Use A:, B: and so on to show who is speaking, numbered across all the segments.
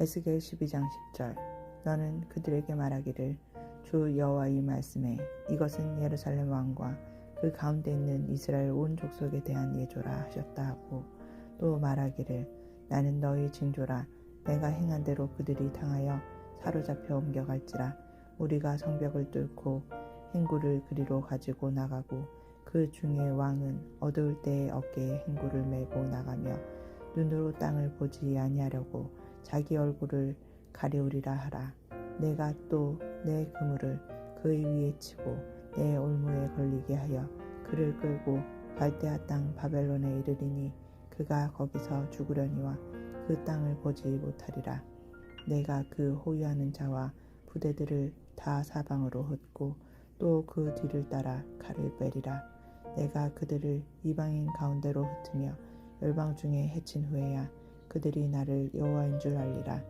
A: 에스겔 12장 10절. 너는 그들에게 말하기를 주 여호와의 말씀에 이것은 예루살렘 왕과 그 가운데 있는 이스라엘 온 족속에 대한 예조라 하셨다 하고 또 말하기를 나는 너희 징조라. 내가 행한 대로 그들이 당하여 사로잡혀 옮겨갈지라. 우리가 성벽을 뚫고 행구를 그리로 가지고 나가고 그 중에 왕은 어두울 때에 어깨에 행구를 메고 나가며 눈으로 땅을 보지 아니하려고 자기 얼굴을 가리우리라 하라. 내가 또 내 그물을 그의 위에 치고 내 올무에 걸리게 하여 그를 끌고 갈대아 땅 바벨론에 이르리니 그가 거기서 죽으려니와 그 땅을 보지 못하리라. 내가 그 호위하는 자와 부대들을 다 사방으로 흩고 또 그 뒤를 따라 칼을 빼리라. 내가 그들을 이방인 가운데로 흩으며 열방 중에 해친 후에야 그들이 나를 여호와인 줄 알리라.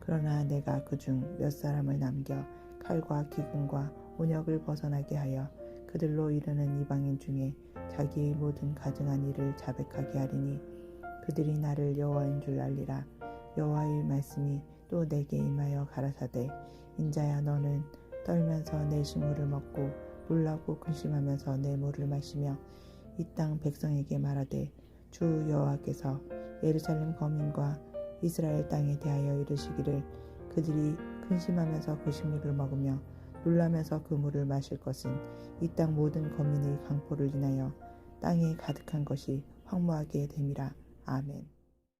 A: 그러나 내가 그 중 몇 사람을 남겨 칼과 기근과 온역을 벗어나게 하여 그들로 이르는 이방인 중에 자기의 모든 가증한 일을 자백하게 하리니 그들이 나를 여호와인 줄 알리라. 여호와의 말씀이 또 내게 임하여 가라사대 인자야 너는 떨면서 내 식물을 먹고 놀라고 근심하면서 내 물을 마시며 이 땅 백성에게 말하되 주 여호와께서 예루살렘 거민과 이스라엘 땅에 대하여 이르시기를 그들이 근심하면서 그 식물을 먹으며 놀라면서 그 물을 마실 것은 이 땅 모든 거민의 강포를 인하여 땅에 가득한 것이 황무하게 됨이라 아멘.